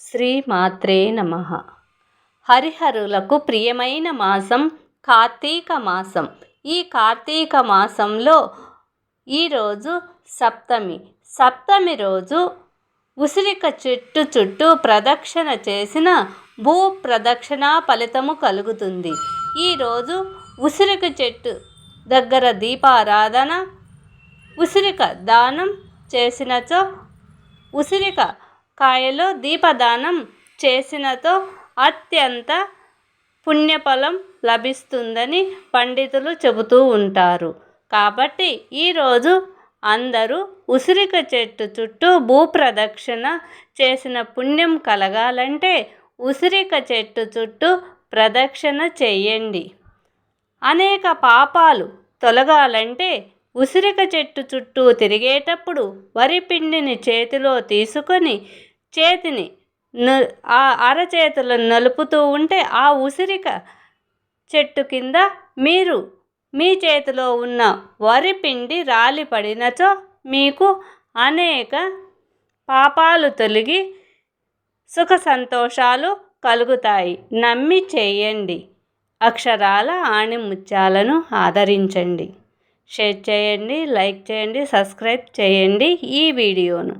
శ్రీ మాత్రే నమ. హరిహరులకు ప్రియమైన మాసం కార్తీక మాసం. ఈ కార్తీక మాసంలో ఈరోజు సప్తమి. సప్తమి రోజు ఉసిరిక చెట్టు చుట్టూ ప్రదక్షిణ చేసిన భూ ప్రదక్షిణ ఫలితము కలుగుతుంది. ఈరోజు ఉసిరిక చెట్టు దగ్గర దీపారాధన ఉసిరిక దానం చేసినచో ఉసిరిక కాయలో దీపదానం చేసినతో అత్యంత పుణ్యఫలం లభిస్తుందని పండితులు చెబుతూ ఉంటారు. కాబట్టి ఈరోజు అందరూ ఉసిరిక చెట్టు చుట్టూ భూప్రదక్షిణ చేసిన పుణ్యం కలగాలంటే ఉసిరిక చెట్టు చుట్టూ ప్రదక్షిణ చేయండి. అనేక పాపాలు తొలగాలంటే ఉసిరిక చెట్టు చుట్టూ తిరిగేటప్పుడు వరి పిండిని చేతిలో తీసుకొని చేతిని ఆ అరచేతులను నలుపుతూ ఉంటే ఆ ఉసిరిక చెట్టు కింద మీరు మీ చేతిలో ఉన్న వరి పిండి రాలి పడినచో మీకు అనేక పాపాలు తొలగి సుఖ సంతోషాలు కలుగుతాయి. నమ్మి చేయండి. అక్షరాల ఆణిముత్యాలను ఆదరించండి. షేర్ చేయండి లైక్ చేయండి సబ్స్క్రైబ్ చేయండి ఈ వీడియోను.